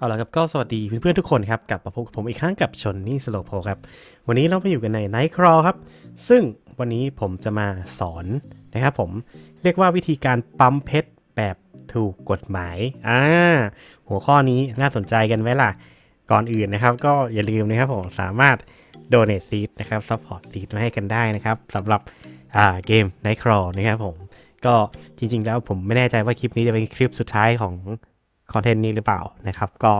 เอาละครับก็สวัสดีเพื่อนๆทุกคนครับกลับมาพบกับผมอีกครั้งกับชนนี่สโลโพครับ วันนี้เราไปอยู่กันใน Night Crawl ครับ ซึ่งวันนี้ผมจะมาสอนนะครับผมเรียกว่าวิธีการปั๊มเพชรแบบถูกกฎหมายอ่าหัวข้อนี้น่าสนใจกันไหมล่ะ ก่อนอื่นนะครับ ก็อย่าลืมนะครับผมสามารถ donate seed นะครับ support seed มาให้กันได้นะครับสำหรับอ่าเกม Night Crawl นะครับผมก็จริงๆแล้วผมไม่แน่ใจว่าคลิปนี้จะเป็นคลิปสุดท้ายของ คอนเทนต์นี้หรือเปล่านะครับ ก็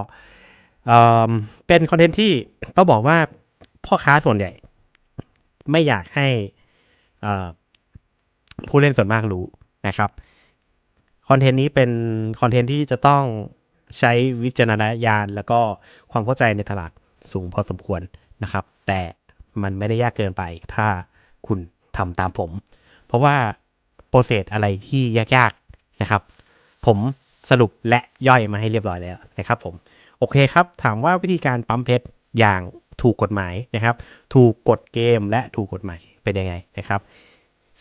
เป็นคอนเทนต์ที่ต้องบอกว่าพ่อค้าส่วนใหญ่ ไม่อยากให้ผู้เล่นส่วนมากรู้นะครับคอนเทนต์นี้เป็นคอนเทนต์ที่จะต้องใช้วิจารณญาณแล้วก็ความเข้าใจในตลาดสูงพอสมควรนะครับ แต่มันไม่ได้ยากเกินไปถ้าคุณทำตามผม เพราะว่าโปรเซสอะไรที่ยากๆนะครับ ผม สรุปและย่อยมาให้เรียบร้อยแล้วนะครับผมโอเคครับ ถามว่าวิธีการปั๊มเพชรอย่างถูกกฎหมายนะครับ ถูกกฎเกมและถูกกฎหมายเป็นยังไงนะครับ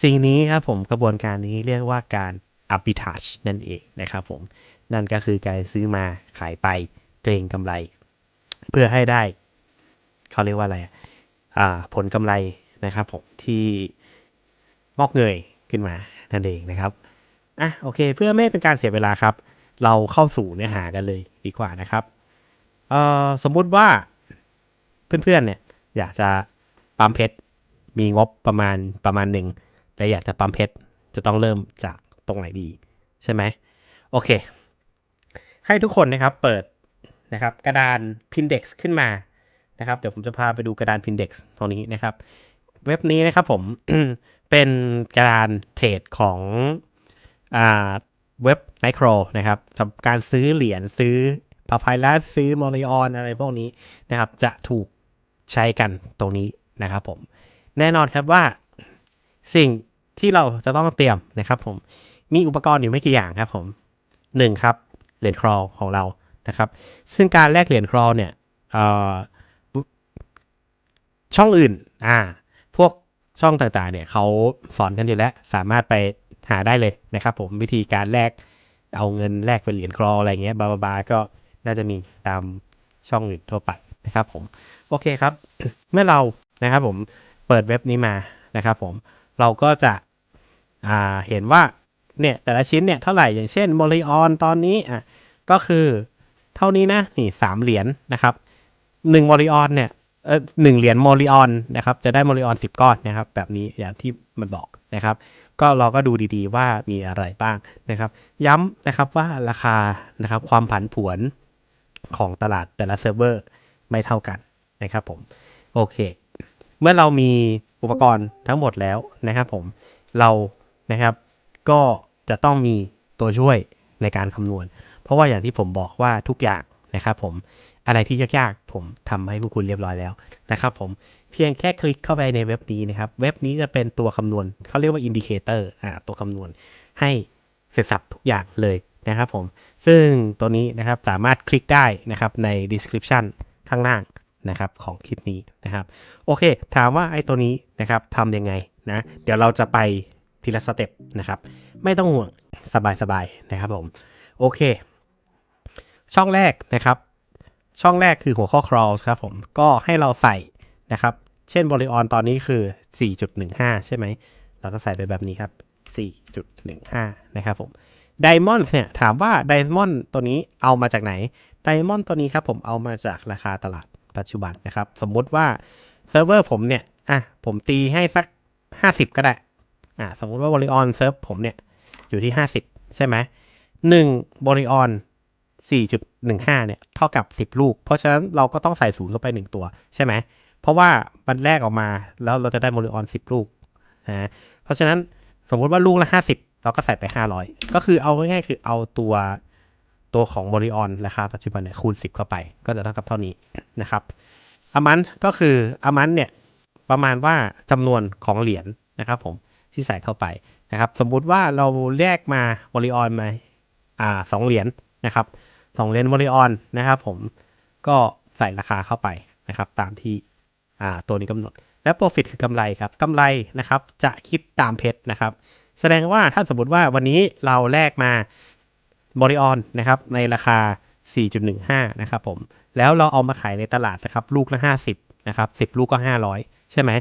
สิ่งนี้ครับผมกระบวนการนี้เรียกว่าการ arbitrage นั่นเองนะครับผมนั่นก็คือการซื้อมาขายไปเกรงกำไร เพื่อให้ได้เขาเรียกว่าอะไรอ่าผลกำไรนะครับผมที่งอกเงยขึ้นมานั่นเองนะครับอะโอเค เพื่อไม่เป็นการเสียเวลาครับ เราเข้าสู่เนื้อหากันเลยดีกว่านะครับเอ่อสมมุติว่าเพื่อนๆเนี่ยอยากจะปั๊มเพชรมีงบประมาณประมาณหนึ่งและอยากจะปั๊มเพชรจะต้องเริ่มจากตรงไหนดี ใช่ไหมโอเค ให้ทุกคนนะครับเปิดนะครับกระดาน Pindex ขึ้นมานะครับ เดี๋ยวผมจะพาไปดูกระดาน Pindex ตรงนี้นะครับ เว็บนี้นะครับผม เป็นกระดานเทรดของอ่า เว็บ Nightcrawl นะครับสำหรับการซื้อเหรียญซื้อพาพายลัสซื้อมอริออนอะไรพวกนี้นะครับ จะถูกใช้กันตรงนี้นะครับผม แน่นอนครับว่าสิ่งที่เราจะต้องเตรียมนะครับผมมีอุปกรณ์อยู่ไม่กี่อย่างครับผมหนึ่งครับเหรียญครอของเรานะครับ ซึ่งการแลกเหรียญครอเนี่ยเอ่อช่องอื่นอ่าพวกช่องต่างๆเนี่ยเขาสอนกันอยู่แล้ว สามารถไป หาได้เลยนะครับผมวิธีการแลกเอาเงินแลกเป็นเหรียญครออะไรเงี้ยบาบาบาก็น่าจะมีตามช่องอื่นทั่วไปนะครับผมโอเคครับ เมื่อเรานะครับผมเปิดเว็บนี้มานะครับผมเราก็จะอ่าเห็นว่าเนี่ยแต่ละชิ้นเนี่ยเท่าไหร่อย่างเช่นโมลิออนตอนนี้อะก็คือเท่านี้นะนี่สามเหรียญนะครับหนึ่งโมลิออนเนี่ย หนึ่งเหรียญโมลิออนนะครับจะได้โมลิออนสิบก้อนนะครับ แบบนี้อย่างที่มันบอกนะครับ ก็เราก็ดูดีๆว่ามีอะไรบ้างนะครับ ย้ำนะครับว่าราคานะครับความผันผวนของตลาดแต่ละเซิร์ฟเวอร์ไม่เท่ากันนะครับผมโอเค เมื่อเรามีอุปกรณ์ทั้งหมดแล้วนะครับผมเรานะครับก็จะต้องมีตัวช่วยในการคำนวณ เพราะว่าอย่างที่ผมบอกว่าทุกอย่างนะครับผม อะไรที่ยากๆ ผมทำให้พวกคุณเรียบร้อยแล้วนะครับผมเพียงแค่คลิกเข้าไปในเว็บนี้นะครับ เว็บนี้จะเป็นตัวคำนวณเขาเรียกว่าอินดิเคเตอร์อ่าตัวคำนวณให้เสร็จสับทุกอย่างเลยนะครับผม ซึ่งตัวนี้นะครับสามารถคลิกได้นะครับใน description ข้างล่างนะครับของคลิปนี้นะครับ โอเค ถามว่าไอ้ตัวนี้นะครับทำยังไงนะเดี๋ยวเราจะไปทีละสเต็ปนะครับ ไม่ต้องห่วงสบายๆนะครับผม โอเค ช่องแรกนะครับ ช่องแรกคือหัวข้อ crawl ครับผม ก็ให้เราใส่นะครับ เช่นบริออนตอนนี้คือ 4.15 ใช่ไหม เราก็ใส่ไปแบบนี้ครับ 4.15 นะครับผม Diamond เนี่ยถามว่า Diamond ตัวนี้เอามาจากไหน Diamond ตัวนี้ครับผมเอามาจากราคาตลาดปัจจุบันนะครับ สมมุติว่าเซิร์ฟเวอร์ผมเนี่ย อะ ผมตีให้สัก 50 ก็ได้ อะ สมมุติว่าบริออนเซิร์ฟผมเนี่ย อยู่ที่ 50 ใช่ไหมหนึ่งบริออน 4.15 เนี่ยเท่ากับ 10 ลูก เพราะฉะนั้นเราก็ต้องใส่ศูนย์เข้าไป 1 ตัวใช่ไหม เพราะว่ามันแรกออกมาแล้วเราจะได้บริออน10 ลูกนะเพราะฉะนั้นสมมุติว่าลูกละ 50 เราก็ใส่ไป 500 ก็คือเอาง่ายๆคือเอาตัวตัวของบริออนราคาปัจจุบันเนี่ยคูณ 10 เข้าไป ก็จะเท่ากับเท่านี้นะครับอามันก็คืออามันเนี่ยประมาณว่าจำนวนของเหรียญนะครับผมที่ใส่เข้าไปนะครับ สมมุติว่าเราแยกมาบริออนมาอ่าสองเหรียญนะครับ สองเหรียญบริออนนะครับผมก็ใส่ราคาเข้าไปนะครับตามที่ตัวนี้กำหนด และ profit คือกำไรครับกำไรนะครับจะคิดตามเพชรนะครับ แสดงว่าถ้าสมมติว่าวันนี้เราแลกมาบริออนนะครับในราคา 4.15 นะครับผม แล้วเราเอามาขายในตลาดนะครับลูกละ 50 นะครับ 10 ลูกก็ 500 ใช่ไหม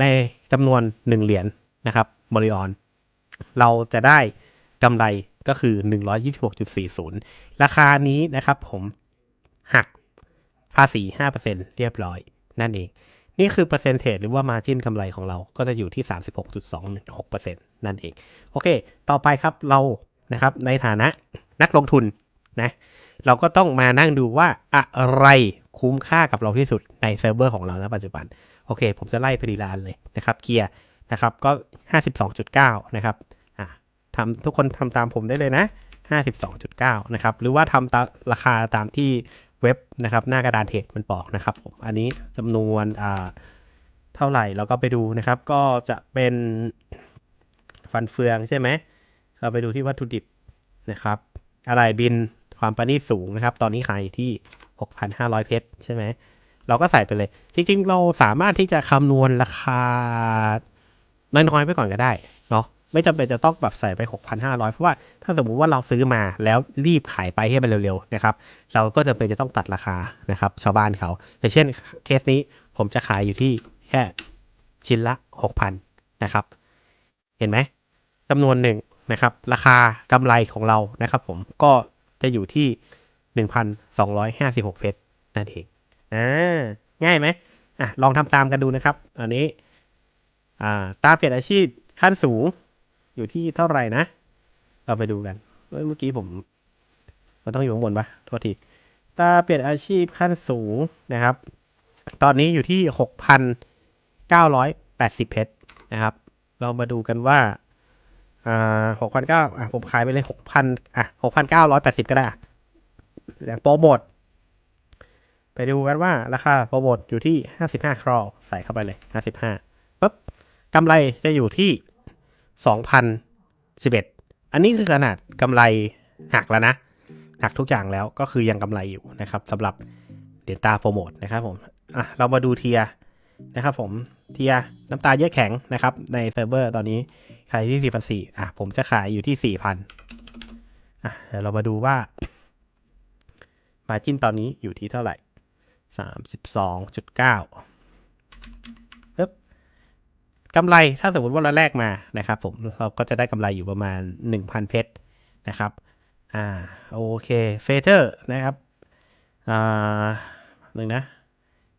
ในจำนวน 1 เหรียญนะครับบริออน เราจะได้กำไร ก็คือ 126.40 ราคานี้นะครับผมหักภาษี 5%เรียบร้อย นั่นเอง นี่คือเปอร์เซ็นเทจหรือว่ามาจิ้นกำไรของเราก็จะอยู่ที่ 36.26%นั่นเอง โอเค ต่อไปครับเรานะครับในฐานะนักลงทุนนะเราก็ต้องมานั่งดูว่าอะไรคุ้มค่ากับเราที่สุดในเซิร์ฟเวอร์ของเราณปัจจุบัน โอเค ผมจะไล่ไปทีละอันเลยนะครับเกียร์นะครับก็ 52.9 นะครับ ทำทุกคนทำตามผมได้เลยนะ 52.9 นะครับ หรือว่าทำตามราคาตามที่เว็บนะครับหน้ากระดานเทรดมันบอกนะครับผมอันนี้จำนวนอ่าเท่าไหร่เราก็ไปดูนะครับ ก็จะเป็นฟันเฟืองใช่ไหมเราไปดูที่วัตถุดิบนะครับ อะไรบินความประณีตสูงนะครับ ตอนนี้ขายที่ 6,500 เพชรใช่ไหมเราก็ใส่ไปเลย จริง ๆ เราสามารถที่จะคำนวณราคาน้อยๆไปก่อนก็ได้เนาะ ไม่จำเป็นจะต้องแบบใส่ไป 6,500 เพราะว่าถ้าสมมุติว่าเราซื้อมาแล้วรีบขายไปให้มันเร็วๆนะครับเราก็จะเป็นจะต้องตัดราคานะครับชาวบ้านเขาอย่เช่นเคสนี้ผมจะขายอยู่ที่แค่ชิ้นละ 6,000นะครับเห็นไหมจำนวนหนึ่งนะครับราคากำไรของเรานะครับผมก็จะอยู่ที่ 1,256 เพชรนั่นเองอ่าง่ายไหมอะลองทำตามกันดูนะครับ อันนี้อ่าตาเปลี่ยนอาชีพขั้นสูง อยู่ที่เท่าไหร่นะ เราไปดูกันเมื่อกี้ผม มันต้องอยู่ข้างบนปะโทษทีตาเปลี่ยนอาชีพขั้นสูงนะครับ ตอนนี้อยู่ที่หกพันเก้าร้อยแปดสิบเพชรนะครับ เรามาดูกันว่าอ่าหกพันเก้าอะผมขายไปเลยหกพันอะหกพันเก้าร้อยแปดสิบก็ได้อะอย่างโปรโมทไปดูกันว่าราคาโปรโมทอยู่ที่ห้าสิบห้าครอใส่เข้าไปเลยห้าสิบห้าปุ๊บกำไรจะอยู่ที่ 2011 อันนี้คือขนาดกำไรหักแล้วนะ หักทุกอย่างแล้วก็คือยังกำไรอยู่นะครับสำหรับ Delta f o r m o t นะครับผมอะเรามาดูเทียนะครับผมเทียน้ำตาเยอะแข็งนะครับในเซิร์ฟเวอร์ตอนนี้ขายที่ 4,400อะผมจะขายอยู่ที่ 4,000อะเดี๋ยวเรามาดูว่า มาจิ้นตอนนี้อยู่ที่เท่าไหร่ 32.9 กำไรถ้าสมมติว่าเราแลกมานะครับผมเราก็จะได้กำไรอยู่ประมาณ 1,000 เพชรนะครับอ่าโอเคเฟเธอร์นะครับอ่าหนึ่งนะ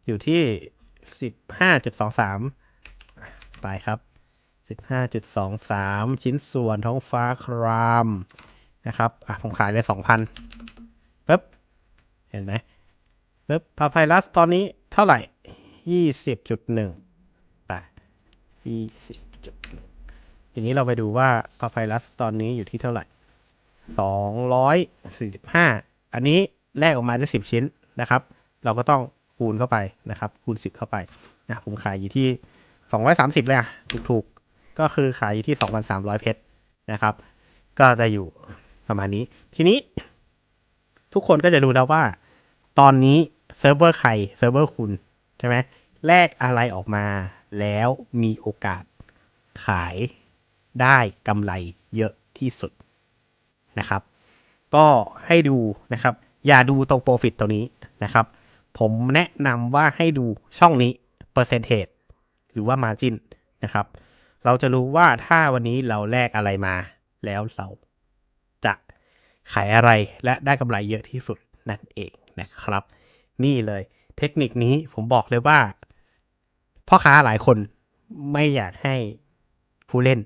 อยู่ที่ 15.23 ไปครับ 15.23 ชิ้นส่วนท้องฟ้าครามนะครับอะผมขายเลย 2,000ปึ๊บ เห็นไหมปึ๊บพาไพลัสตอนนี้เท่าไหร่ 20.1 20จุดทีนี้เราไปดูว่าอัลไฟลัสตอนนี้อยู่ที่เท่าไหร่สองร้อยสี่สิบห้าอันนี้แลกออกมาได้สิบชิ้นนะครับ เราก็ต้องคูณเข้าไปนะครับ คูณสิบเข้าไปนะผมขายอยู่ที่สองร้อยสามสิบเลยอะถูกๆ ก็คือขายอยู่ที่สองพันสามร้อยเพชรนะครับ ก็จะอยู่ประมาณนี้ ทีนี้ ทุกคนก็จะรู้แล้วว่า ตอนนี้เซิร์ฟเวอร์ใครเซิร์ฟเวอร์คุณ ใช่ไหมแลกอะไรออกมา แล้วมีโอกาสขายได้กำไรเยอะที่สุดนะครับ ก็ให้ดูนะครับ อย่าดูตรง profit ตัวนี้นะครับ ผมแนะนำว่าให้ดูช่องนี้ percentage หรือว่า margin นะครับ เราจะรู้ว่าถ้าวันนี้เราแลกอะไรมา แล้วเราจะขายอะไรและได้กำไรเยอะที่สุดนั่นเองนะครับ นี่เลยเทคนิคนี้ผมบอกเลยว่า พ่อค้าหลายคนไม่อยากให้ผู้เล่น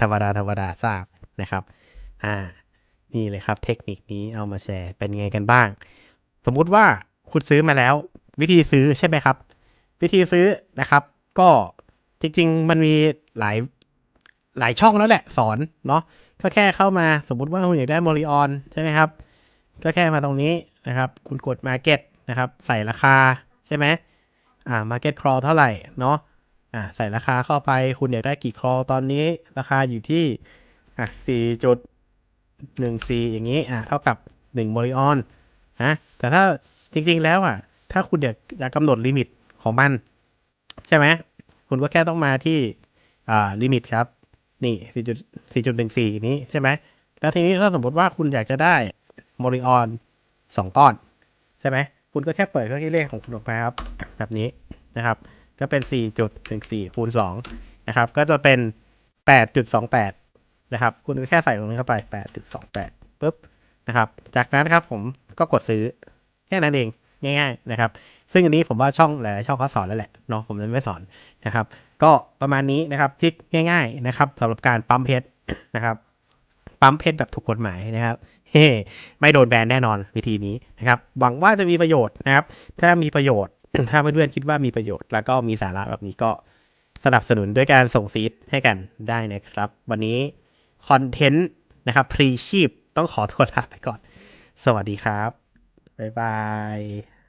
ธรรมดาธรรมดาทราบนะครับ อ่า นี่เลยครับเทคนิคนี้เอามาแชร์เป็นไงกันบ้าง สมมุติว่าคุณซื้อมาแล้ว วิธีซื้อใช่ไหมครับ วิธีซื้อนะครับ ก็จริง ๆ มันมีหลายหลายช่องแล้วแหละสอนเนาะก็แค่เข้ามาสมมุติว่าคุณอยากได้โมริออนใช่ไหมครับ ก็แค่มาตรงนี้นะครับ คุณกด Market นะครับ ใส่ราคาใช่ไหม อ่า Market Crawl เท่าไหร่เนาะอ่าใส่ราคาเข้าไปคุณอยากได้กี่ครอตอนนี้ราคาอยู่ที่อะสี่จุดหนึ่งซีอย่างนี้อะเท่ากับหนึ่งโมริออนนะแต่ถ้าจริงๆแล้วอะ ถ้าคุณอยากจะกำหนดลิมิตของมัน ใช่ไหมคุณก็แค่ต้องมาที่อ่าลิมิตครับ นี่สี่จุดสี่จุดหนึ่งสี่นี้ใช่ไหมแล้วทีนี้ถ้าสมมติว่าคุณอยากจะได้โมริออน2ก้อน ใช่ไหม คุณก็แค่เปิดเครื่องคิดเลขของคุณออกมาครับ แบบนี้นะครับ ก็เป็น 4.14คูณ2นะครับ ก็จะเป็น 8.28 นะครับ คุณก็แค่ใส่ตรงนี้เข้าไป 8.28ปุ๊บนะครับ จากนั้นครับผมก็กดซื้อแค่นั้นเองง่าย ๆนะครับ ซึ่งอันนี้ผมว่าช่องหลายช่องเขาสอนแล้วแหละเนาะผมจะไม่สอนนะครับ ก็ประมาณนี้นะครับทริกง่าย ๆนะครับสำหรับการปั๊มเพชรนะครับ ปั๊มเพชรแบบถูกกฎหมายนะครับเฮ้ไม่โดนแบนแน่นอนวิธีนี้นะครับหวังว่าจะมีประโยชน์นะครับ ถ้ามีประโยชน์ ถ้าเพื่อนๆคิดว่ามีประโยชน์ แล้วก็มีสาระแบบนี้ก็สนับสนุนด้วยการส่งซีดให้กันได้นะครับ วันนี้คอนเทนต์นะครับพรีชีพต้องขอตัวลาไปก่อน สวัสดีครับ บ๊ายบาย